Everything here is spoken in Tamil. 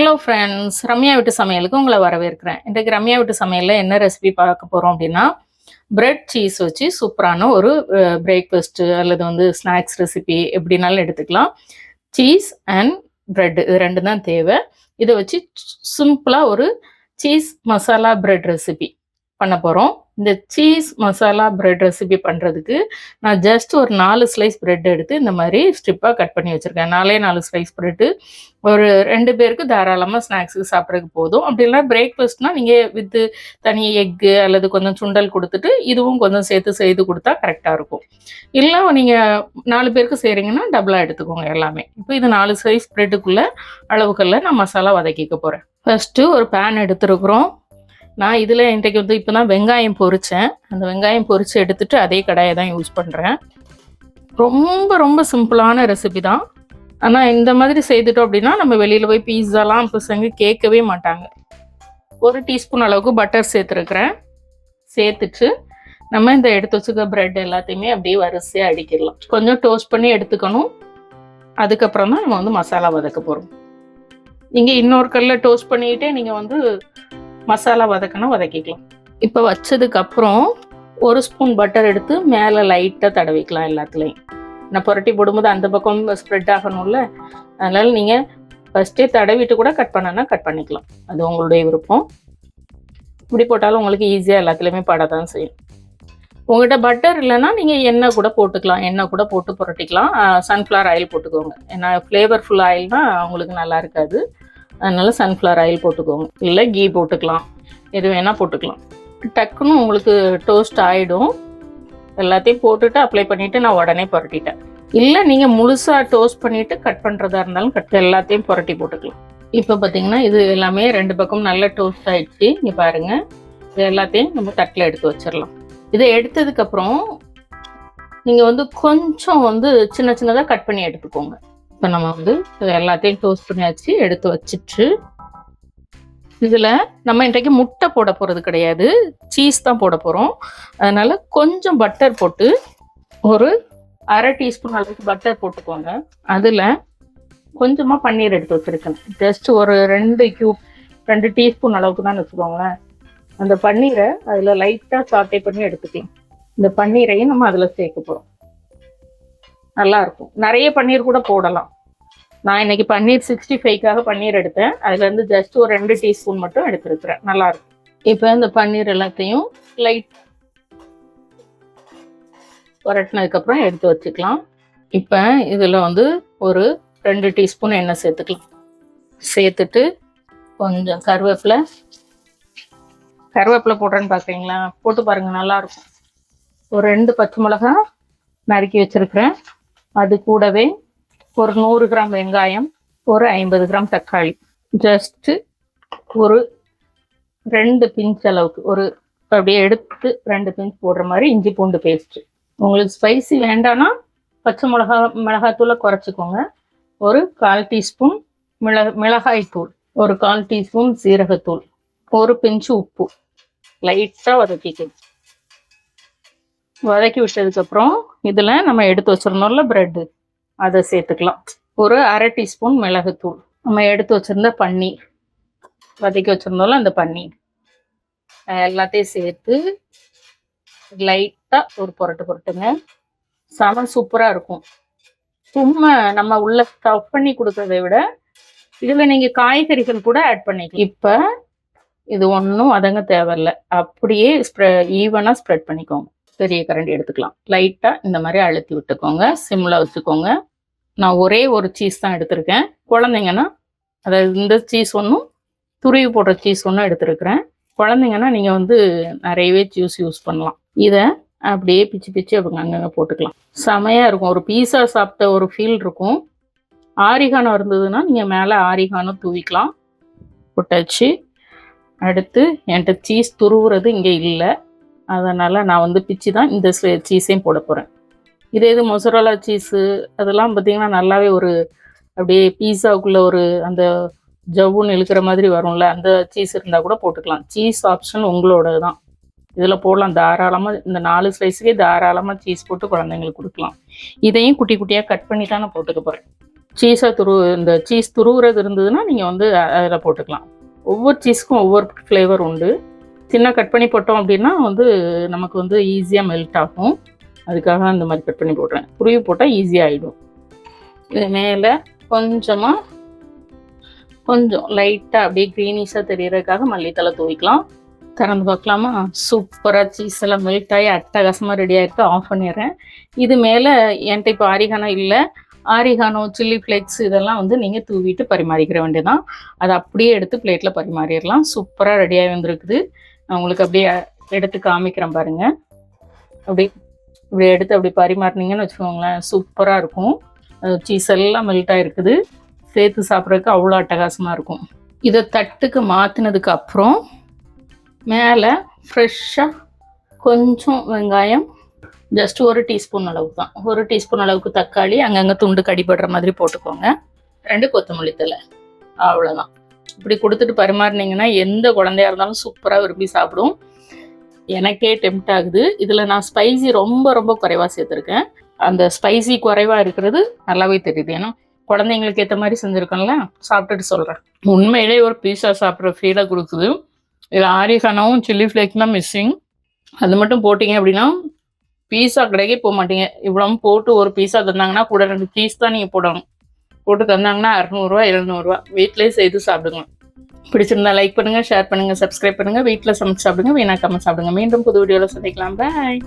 ஹலோ ஃப்ரெண்ட்ஸ் ரம்யா வீட்டு சமையலுக்கு உங்களை வரவேற்கிறேன். இன்றைக்கு ரம்யா வீட்டு சமையலில் என்ன ரெசிபி பார்க்க போகிறோம் அப்படின்னா பிரெட் சீஸ் வச்சு சூப்பரான ஒரு பிரேக்ஃபாஸ்ட்டு அல்லது வந்து ஸ்நாக்ஸ் ரெசிபி எப்படின்னாலும் எடுத்துக்கலாம். சீஸ் அண்ட் பிரெட் இது ரெண்டு தான் தேவை. இதை வச்சு சிம்பிளாக ஒரு சீஸ் மசாலா பிரெட் ரெசிபி பண்ண போகிறோம் இந்த சீஸ் மசாலா பிரெட் ரெசிபி பண்ணுறதுக்கு நான் ஜஸ்ட் ஒரு நாலு ஸ்லைஸ் பிரெட் எடுத்து இந்த மாதிரி ஸ்ட்ரிப்பாக கட் பண்ணி வச்சுருக்கேன். நாலே நாலு ஸ்லைஸ் பிரெட்டு ஒரு ரெண்டு பேருக்கு தாராளமாக ஸ்நாக்ஸுக்கு சாப்பிட்றதுக்கு போதும். அப்படி இல்லை பிரேக்ஃபாஸ்ட்னால் நீங்கள் வித்து தனி எக்கு அல்லது கொஞ்சம் சுண்டல் கொடுத்துட்டு இதுவும் கொஞ்சம் சேர்த்து செய்து கொடுத்தா கரெக்டாக இருக்கும். இல்லை நீங்கள் நாலு பேருக்கு செய்கிறீங்கன்னா டபுளாக எடுத்துக்கோங்க எல்லாமே. இப்போ இது நாலு சைஸ் பிரெட்டுக்குள்ளே அளவுகளில் நான் மசாலா வதக்கிக்க போகிறேன் ஃபஸ்ட்டு ஒரு பேன் எடுத்துருக்குறோம். நான் இதில் இன்றைக்கு வந்து இப்போ தான் வெங்காயம் பொரித்தேன் அந்த வெங்காயம் பொரித்து எடுத்துகிட்டு அதே கடாயை தான் யூஸ் பண்ணுறேன் ரொம்ப ரொம்ப சிம்பிளான ரெசிபி தான். ஆனால் இந்த மாதிரி செய்துட்டோம் அப்படின்னா நம்ம வெளியில் போய் பீஸாலாம் பசங்க கேட்கவே மாட்டாங்க. ஒரு டீஸ்பூன் அளவுக்கு பட்டர் சேர்த்துருக்குறேன். சேர்த்துட்டு நம்ம இந்த எடுத்து வச்சுக்க ப்ரெட் எல்லாத்தையுமே அப்படியே வரிசையாக அடிக்கிடலாம். கொஞ்சம் டோஸ்ட் பண்ணி எடுத்துக்கணும். அதுக்கப்புறம் தான் நம்ம வந்து மசாலா வதக்க போகிறோம் நீங்கள் இன்னொரு கல்ல டோஸ்ட் பண்ணிக்கிட்டே நீங்கள் வந்து மசாலா வதக்கணும் வதக்கிக்கலாம். இப்போ வச்சதுக்கப்புறம் ஒரு ஸ்பூன் பட்டர் எடுத்து மேலே லைட்டாக தடவிக்கலாம் எல்லாத்துலேயும். நான் புரட்டி போடும்போது அந்த பக்கம் ஸ்ப்ரெட் ஆகணும்ல. அதனால் நீங்கள் ஃபஸ்ட்டே தடவிட்டு கூட கட் பண்ணனா கட் பண்ணிக்கலாம். அது உங்களுடைய விருப்பம். இப்படி போட்டாலும் உங்களுக்கு ஈஸியாக எல்லாத்துலேயுமே பட தான் செய்யும். உங்கள்கிட்ட பட்டர் இல்லைன்னா நீங்கள் எண்ணெய் கூட போட்டுக்கலாம். எண்ணெய் கூட போட்டு புரட்டிக்கலாம். சன்ஃப்ளவர் ஆயில் போட்டுக்கோங்க. ஏன்னா ஃப்ளேவர்ஃபுல் ஆயில்னா உங்களுக்கு நல்லா இருக்காது. அதனால் சன்ஃப்ளவர் ஆயில் போட்டுக்கோங்க. இல்லை கீ போட்டுக்கலாம். எது வேணால் போட்டுக்கலாம். டக்குன்னு உங்களுக்கு டோஸ்ட் ஆகிடும் எல்லாத்தையும் போட்டுட்டு அப்ளை பண்ணிவிட்டு நான் உடனே புரட்டிட்டேன். இல்லை நீங்கள் முழுசாக டோஸ்ட் பண்ணிவிட்டு கட் பண்ணுறதா இருந்தாலும் கட் எல்லாத்தையும் புரட்டி போட்டுக்கலாம். இப்போ பார்த்தீங்கன்னா இது எல்லாமே ரெண்டு பக்கம் நல்லா டோஸ்ட் ஆகிடுச்சு இங்கே பாருங்கள் இது எல்லாத்தையும் நம்ம தட்டில் எடுத்து வச்சிடலாம். இதை எடுத்ததுக்கப்புறம் நீங்கள் வந்து கொஞ்சம் வந்து சின்ன சின்னதாக கட் பண்ணி எடுத்துக்கோங்க. இப்போ நம்ம வந்து எல்லாத்தையும் டோஸ்ட் பண்ணியாச்சு எடுத்து வச்சுட்டு இதில் நம்ம இன்றைக்கு முட்டை போட போகிறது கிடையாது சீஸ் தான் போட போகிறோம். அதனால் கொஞ்சம் பட்டர் போட்டு ஒரு அரை டீஸ்பூன் அளவுக்கு பட்டர் போட்டுக்கோங்க. அதில் கொஞ்சமாக பன்னீர் எடுத்து வச்சுருக்கேன். ஜஸ்ட் ஒரு ரெண்டு கியூப் ரெண்டு டீஸ்பூன் அளவுக்கு தான் வச்சுக்கோங்களேன். அந்த பன்னீரை அதில் லைட்டாக சாட்டை பண்ணி எடுத்துக்கலாம். இந்த பன்னீரையும் நம்ம அதில் சேர்க்க போகிறோம். நல்லா இருக்கும் நிறைய பன்னீர் கூட போடலாம். நான் இன்னைக்கு பன்னீர் சிக்ஸ்டி ஃபைவ்க்காக பன்னீர் எடுத்தேன். அதுல இருந்து ஜஸ்ட் ஒரு ரெண்டு டீஸ்பூன் மட்டும் எடுத்துருக்குறேன். நல்லா இருக்கும் இப்போ இந்த பன்னீர் எல்லாத்தையும் லைட் புரட்டினதுக்கப்புறம் எடுத்து வச்சுக்கலாம். இப்போ இதில் வந்து ஒரு ரெண்டு டீஸ்பூன் எண்ணெய் சேர்த்துக்கலாம். சேர்த்துட்டு கொஞ்சம் கருவேப்பிலை. கருவேப்பிலை போடுறேன்னு பார்க்குறீங்களா போட்டு பாருங்கள் நல்லாயிருக்கும் ஒரு ரெண்டு பச்சை மிளகா நறுக்கி வச்சிருக்கிறேன். அது கூடவே ஒரு நூறு கிராம் வெங்காயம் ஒரு ஐம்பது கிராம் தக்காளி. ஜஸ்ட்டு ஒரு ரெண்டு பிஞ்ச் அளவுக்கு ஒரு அப்படியே எடுத்து ரெண்டு பிஞ்ச் போடுற மாதிரி இஞ்சி பூண்டு பேஸ்ட்டு உங்களுக்கு ஸ்பைசி வேண்டாம்னா பச்சை மிளகா மிளகாத்தூளை குறைச்சிக்கோங்க. ஒரு கால் டீஸ்பூன் மிளக மிளகாய் தூள் ஒரு கால் டீஸ்பூன் சீரகத்தூள் ஒரு பிஞ்சு உப்பு. லைட்டாக வதக்கிக்கணும் வதக்கி விட்டதுக்கப்புறம் இதில் நம்ம எடுத்து வச்சிருந்தோம்ல ப்ரெட்டு அதை சேர்த்துக்கலாம். ஒரு அரை டீஸ்பூன் மிளகுத்தூள். நம்ம எடுத்து வச்சிருந்த பன்னீர். வதக்கி வச்சுருந்தோம்ல அந்த பன்னீர். எல்லாத்தையும் சேர்த்து லைட்டாக ஒரு புரட்டு புரட்டுங்க. செம சூப்பராக இருக்கும். சும்மா நம்ம உள்ள ஸ்டஃப் பண்ணி கொடுக்கறத விட இதில் நீங்கள் காய்கறிகள் கூட ஆட் பண்ணிக்கலாம். இப்போ இது ஒன்றும் வதங்க தேவையில்ல. அப்படியே ஸ்ப்ரெ ஈவனாக ஸ்ப்ரெட் பண்ணிக்கோங்க. பெரிய கரண்டி எடுத்துக்கலாம். லைட்டாக இந்த மாதிரி அழுத்தி விட்டுக்கோங்க. சிம்மில் வச்சுக்கோங்க. நான் ஒரே ஒரு சீஸ் தான் எடுத்திருக்கேன். குழந்தைங்கன்னா அதாவது இந்த சீஸ் ஒன்றும் துருவி போடுற சீஸ் ஒன்றும் எடுத்துருக்கிறேன். குழந்தைங்கன்னா நீங்கள் வந்து நிறையவே சீஸ் யூஸ் பண்ணலாம். இதை அப்படியே பிச்சு பிச்சு அவங்க அங்கங்கே போட்டுக்கலாம். செமையாக இருக்கும். ஒரு பீஸா சாப்பிட்ட ஒரு ஃபீல் இருக்கும். ஆரிகானம் இருந்ததுன்னா நீங்கள் மேலே ஆரிகானம் தூவிக்கலாம். போட்டாச்சு. அடுத்து என்கிட்ட சீஸ் துருவுறது இங்கே இல்லை. அதனால் நான் வந்து பிச்சு தான் இந்த சீஸையும் போட போகிறேன் இதே இது மொசரோலா சீஸு அதெல்லாம் பார்த்திங்கன்னா நல்லாவே ஒரு அப்படியே பீஸாவுக்குள்ளே ஒரு அந்த ஜவ்வுன்னு இழுக்கிற மாதிரி வரும்ல அந்த சீஸ் இருந்தால் கூட போட்டுக்கலாம். சீஸ் ஆப்ஷன் உங்களோட தான் இதில் போடலாம். தாராளமாக இந்த நாலு ஸ்லைஸுக்கே தாராளமாக சீஸ் போட்டு குழந்தைங்களுக்கு கொடுக்கலாம். இதையும் குட்டி குட்டியாக கட் பண்ணி தான் நான் போட்டுக்க போகிறேன் சீஸை துரு இந்த சீஸ் துருவுறது இருந்ததுன்னா நீங்கள் வந்து அதில் போட்டுக்கலாம். ஒவ்வொரு சீஸ்க்கும் ஒவ்வொரு ஃப்ளேவர் உண்டு. சின்ன கட் பண்ணி போட்டோம் அப்படின்னா வந்து நமக்கு வந்து ஈஸியாக மெல்ட் ஆகும். அதுக்காக அந்த மாதிரி கட் பண்ணி போடுறேன். துருவி போட்டால் ஈஸியாக ஆகிடும் இது மேலே கொஞ்சமாக கொஞ்சம் லைட்டாக அப்படியே க்ரீனிஷாக தெரியறதுக்காக மல்லித்தலை தூவிக்கலாம். திறந்து பார்க்கலாமா? சூப்பராக சீஸ் எல்லாம் மெல்ட் ஆகி அட்டகாசமாக ரெடி ஆகிருக்கு ஆஃப் பண்ணிடுறேன். இது மேலே என்கிட்ட இப்போ ஆரிகானோ இல்லை. ஆரிகானோ சில்லி ஃப்ளேக்ஸ் இதெல்லாம் வந்து நீங்கள் தூவிட்டு பரிமாறிக்கிற வேண்டியதான் அதை அப்படியே எடுத்து பிளேட்டில் பரிமாறிடலாம். சூப்பராக ரெடியாகி வந்திருக்குது. நான் உங்களுக்கு அப்படியே எடுத்து காமிக்கிறேன் பாருங்க. அப்படி இப்படி எடுத்து அப்படி பரிமாறினீங்கன்னு வச்சுக்கோங்களேன் சூப்பராக இருக்கும். சீஸ் எல்லாம் மெல்ட்டாக இருக்குது சேர்த்து சாப்பிட்றதுக்கு அவ்வளோ அட்டகாசமாக இருக்கும். இதை தட்டுக்கு மாற்றினதுக்கு அப்புறம் மேலே ஃப்ரெஷ்ஷாக கொஞ்சம் வெங்காயம் ஜஸ்ட் ஒரு டீஸ்பூன் அளவுக்கு தான். ஒரு டீஸ்பூன் அளவுக்கு தக்காளி அங்கங்கே துண்டு கடிபடுற மாதிரி போட்டுக்கோங்க. ரெண்டு கொத்தமல்லி தழை. அவ்வளோதான் இப்படி கொடுத்துட்டு பரிமாறினீங்கன்னா எந்த குழந்தையா இருந்தாலும் சூப்பராக விரும்பி சாப்பிடும். எனக்கே டெம்ட் ஆகுது. இதில் நான் ஸ்பைசி ரொம்ப ரொம்ப குறைவாக சேர்த்துருக்கேன். அந்த ஸ்பைசி குறைவாக இருக்கிறது நல்லாவே தெரியுது. ஏன்னா குழந்தைங்களுக்கு ஏற்ற மாதிரி செஞ்சுருக்கோம்ல? சாப்பிட்டுட்டு சொல்கிறேன் உண்மையிலே ஒரு பீஸா சாப்பிட்ற ஃபீலை கொடுக்குது. இதில் ஆரிகானாவும் சில்லி ஃப்ளேக் தான் மிஸ்ஸிங் அது மட்டும் போட்டிங்க அப்படின்னா பீஸா கடைக்கே போக மாட்டீங்க. இவ்வளோ போட்டு ஒரு பீஸா தந்தாங்கன்னா கூட ரெண்டு பீஸ் தான் நீங்கள் போடணும். போட்டு தந்தாங்கன்னா அறநூறுவா எழுநூறுவா. வீட்டிலே செய்து சாப்பிடுங்க. பிடிச்சிருந்தா லைக் பண்ணுங்கள் ஷேர் பண்ணுங்கள் சப்ஸ்கிரைப் பண்ணுங்கள் வீட்டில் சமைச்சு சாப்பிடுங்க வீணாக்காமல் சாப்பிடுங்க. மீண்டும் புது வீடியோவில் சந்திக்கலாம். பாய்